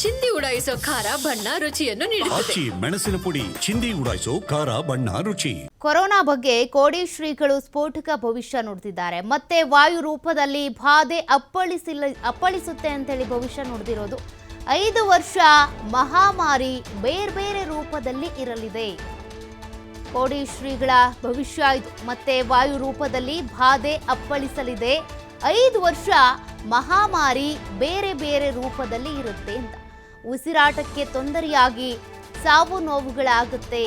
ಚಿಂದಿ ಉಡಾಯಿಸೋ ಖಾರ ಬಣ್ಣ ರುಚಿಯನ್ನು ನೀಡುತ್ತದೆ. ಆಚಿ ಮೆಣಸಿನ ಪುಡಿ ಚಿಂದಿ ಉಡಾಯಿಸೋ ಖಾರ ಬಣ್ಣ ರುಚಿ. ಕೊರೋನಾ ಬಗ್ಗೆ ಕೋಡಿ ಶ್ರೀಗಳು ಸ್ಫೋಟಕ ಭವಿಷ್ಯ ನೋಡ್ತಿದ್ದಾರೆ. ಮತ್ತೆ ವಾಯು ರೂಪದಲ್ಲಿ ಬಾಧೆ ಅಪ್ಪಳಿಸಿಲ್ಲ ಅಪ್ಪಳಿಸುತ್ತೆ ಅಂತೇಳಿ ಭವಿಷ್ಯ ನುಡಿದಿರೋದು ಐದು ವರ್ಷ ಮಹಾಮಾರಿ ಬೇರೆ ಬೇರೆ ರೂಪದಲ್ಲಿ ಇರಲಿದೆ. ಕೋಡಿ ಶ್ರೀಗಳ ಭವಿಷ್ಯ ಇದು. ಮತ್ತೆ ವಾಯು ರೂಪದಲ್ಲಿ ಬಾಧೆ ಅಪ್ಪಳಿಸಲಿದೆ. ಐದು ವರ್ಷ ಮಹಾಮಾರಿ ಬೇರೆ ಬೇರೆ ರೂಪದಲ್ಲಿ ಇರುತ್ತೆ ಅಂತ. ಉಸಿರಾಟಕ್ಕೆ ತೊಂದರೆಯಾಗಿ ಸಾವು ನೋವುಗಳಾಗುತ್ತೆ.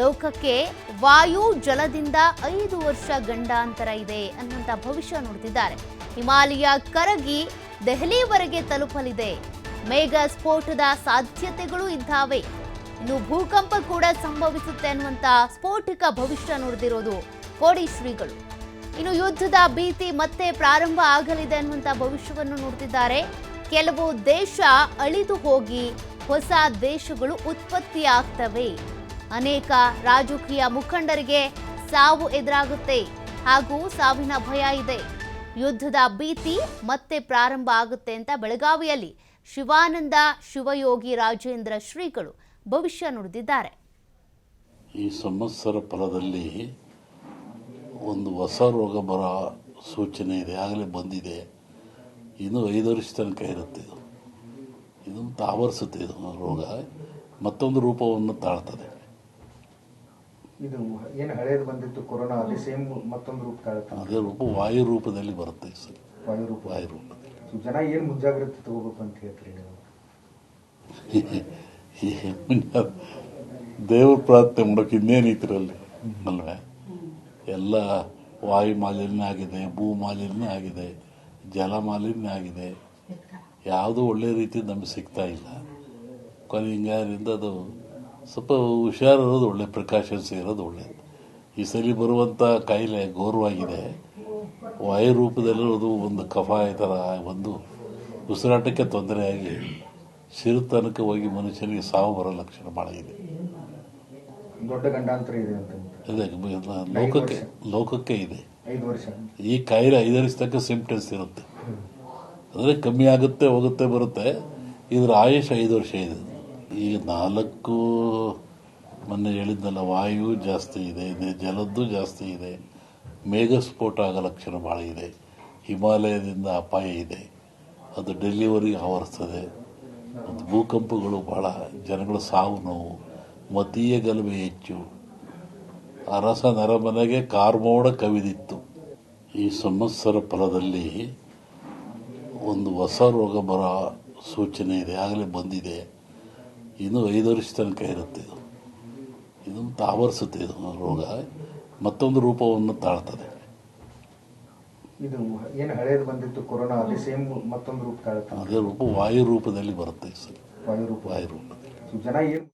ಲೋಕಕ್ಕೆ ವಾಯು ಜಲದಿಂದ ಐದು ವರ್ಷ ಗಂಡಾಂತರ ಇದೆ ಅನ್ನುವಂಥ ಭವಿಷ್ಯ ನೋಡ್ತಿದ್ದಾರೆ. ಹಿಮಾಲಯ ಕರಗಿ ದೆಹಲಿವರೆಗೆ ತಲುಪಲಿದೆ. ಮೇಘ ಸ್ಫೋಟದ ಸಾಧ್ಯತೆಗಳು ಇದ್ದಾವೆ. ಇನ್ನು ಭೂಕಂಪ ಕೂಡ ಸಂಭವಿಸುತ್ತೆ ಅನ್ನುವಂಥ ಸ್ಫೋಟಿಕ ಭವಿಷ್ಯ ನೋಡ್ದಿರೋದು ಕೋಡಿ ಶ್ರೀಗಳು. ಇನ್ನು ಯುದ್ಧದ ಭೀತಿ ಮತ್ತೆ ಪ್ರಾರಂಭ ಆಗಲಿದೆ ಅನ್ನುವಂಥ ಭವಿಷ್ಯವನ್ನು ನುಡಿದಿದ್ದಾರೆ ಕೆಲವು ದೇಶ ಅಳಿದು ಹೋಗಿ ಹೊಸ ದೇಶಗಳು ಉತ್ಪತ್ತಿಯಾಗ್ತವೆ. ಅನೇಕ ರಾಜಕೀಯ ಮುಖಂಡರಿಗೆ ಸಾವು ಎದುರಾಗುತ್ತೆ ಹಾಗೂ ಸಾವಿನ ಭಯ ಇದೆ. ಯುದ್ಧದ ಭೀತಿ ಮತ್ತೆ ಪ್ರಾರಂಭ ಆಗುತ್ತೆ ಅಂತ ಬೆಳಗಾವಿಯಲ್ಲಿ ಶಿವಾನಂದ ಶಿವಯೋಗಿ ರಾಜೇಂದ್ರ ಶ್ರೀಗಳು ಭವಿಷ್ಯ ನುಡಿದಿದ್ದಾರೆ. ಈ ಸಂವತ್ಸರ ಫಲದಲ್ಲಿ ಒಂದು ಹೊಸ ರೋಗ ಬರ ಸೂಚನೆ ಇದೆ, ಆಗಲೇ ಬಂದಿದೆ. ಇನ್ನು ಐದು ವರ್ಷ ತನಕ ಇರುತ್ತೆ ಇದು. ಇದು ಆವರಿಸುತ್ತೆ ಇದು ರೋಗ. ಮತ್ತೊಂದು ರೂಪವನ್ನು ತಾಳ್ತದೆ. ಇದು ಏನು ಹಳೇದು ಬಂದಿತ್ತು ಕೊರೋನಾ ಅದೇ ಸೇಮ್ ಮತ್ತೊಂದು ರೂಪ ತಾಳುತ್ತೆ ಅದೇ ರೂಪ ವಾಯು ರೂಪದಲ್ಲಿ ಬರುತ್ತೆ ಸರ್ ವಾಯು ರೂಪ. ವಾಯು ರೂಪದಲ್ಲಿ. ಸೊ ಜನ ಏನು ಮುಂಜಾಗ್ರತೆ ತಗೋಬೇಕು ಅಂತ ಹೇಳ್ತೀರಿ ನೀವು? ದೇವ್ರ ಪ್ರಾರ್ಥನೆ ಮಾಡೋಕೆ ಇನ್ನೇನು ಅಲ್ಲಿ ಅಲ್ವೇ? ಎಲ್ಲ ವಾಯು ಮಾಲಿನ್ಯ ಆಗಿದೆ ಭೂ ಮಾಲಿನ್ಯ ಆಗಿದೆ. ಜಲ ಮಾಲಿನ್ಯ ಆಗಿದೆ ಯಾವುದೂ ಒಳ್ಳೆ ರೀತಿ ನಮಗೆ ಸಿಗ್ತಾ ಇಲ್ಲ. ಕೊನೆ ಹಿಂಗಾರಿಂದ ಅದು ಸ್ವಲ್ಪ ಹುಷಾರಿರೋದು ಒಳ್ಳೆ ಪ್ರಿಕಾಷನ್ಸ್ ಇರೋದು ಒಳ್ಳೆಯದು ಈ ಸಲ ಬರುವಂಥ ಕಾಯಿಲೆ ಘೋರವಾಗಿದೆ. ವಾಯು ರೂಪದಲ್ಲಿರೋದು ಒಂದು ಕಫ ಥರ ಒಂದು ಉಸಿರಾಟಕ್ಕೆ ತೊಂದರೆಯಾಗಿ ಸಿರುತನಕ ಹೋಗಿ ಮನುಷ್ಯನಿಗೆ ಸಾವು ಬರೋ ಲಕ್ಷಣ ಭಾಳ ಇದೆ. ದೊಡ್ಡ ಗಂಡಾಂತರ ಇದೆ ಲೋಕಕ್ಕೆ ಲೋಕಕ್ಕೆ ಇದೆ. ಈ ಕಾಯಿಲೆ ಐದು ವರ್ಷ ತನಕ ಸಿಂಪ್ಟಮ್ಸ್ ಇರುತ್ತೆ. ಅಂದರೆ ಕಮ್ಮಿ ಆಗುತ್ತೆ, ಹೋಗುತ್ತೆ, ಬರುತ್ತೆ. ಇದ್ರ ಆಯುಷ್ ಐದು ವರ್ಷ ಇದೆ. ಈಗ ನಾಲ್ಕು ಮೊನ್ನೆ ಹೇಳಿದ್ನಲ್ಲ, ವಾಯು ಜಾಸ್ತಿ ಇದೆ ಇದೆ, ಜಲದ್ದು ಜಾಸ್ತಿ ಇದೆ. ಮೇಘಸ್ಫೋಟ ಆಗೋ ಲಕ್ಷಣ ಭಾಳ ಇದೆ. ಹಿಮಾಲಯದಿಂದ ಅಪಾಯ ಇದೆ. ಅದು ಡೆಲಿವರಿ ಆವರಿಸ್ತದೆ. ಮತ್ತು ಭೂಕಂಪಗಳು ಭಾಳ, ಜನಗಳ ಸಾವು ನೋವು, ಮತೀಯ ಗಲಭೆ ಹೆಚ್ಚು. ಅರಸ ನರಮನೆಗೆ ಕಾರ್ಮೋಡ ಕವಿದಿತ್ತು. ಈ ಸಂವತ್ಸರ ಫಲದಲ್ಲಿ ಒಂದು ಹೊಸ ರೋಗ ಬರೋ ಸೂಚನೆ ಇದೆ ಆಗಲೇ ಬಂದಿದೆ. ಇನ್ನು ಐದು ವರ್ಷ ತನಕ ಇರುತ್ತೆ ಇದು. ಇದು ಆವರಿಸುತ್ತೆ ಇದು ರೋಗ. ಮತ್ತೊಂದು ರೂಪವನ್ನು ತಾಳ್ತದೆ. ಇದು ಏನು ಹಳೆಯದು ಬಂದಿತ್ತು ಕೊರೋನಾ ಅದೇ ಸೇಮ್ ಮತ್ತೊಂದು ರೂಪ ತಾಳ್ತದೆ. ಅದೇ ರೂಪ ವಾಯು ರೂಪದಲ್ಲಿ ಬರುತ್ತೆ ಸರ್ ವಾಯು ರೂಪ. ವಾಯು ರೂಪದಲ್ಲಿ. ಜನ ಏನು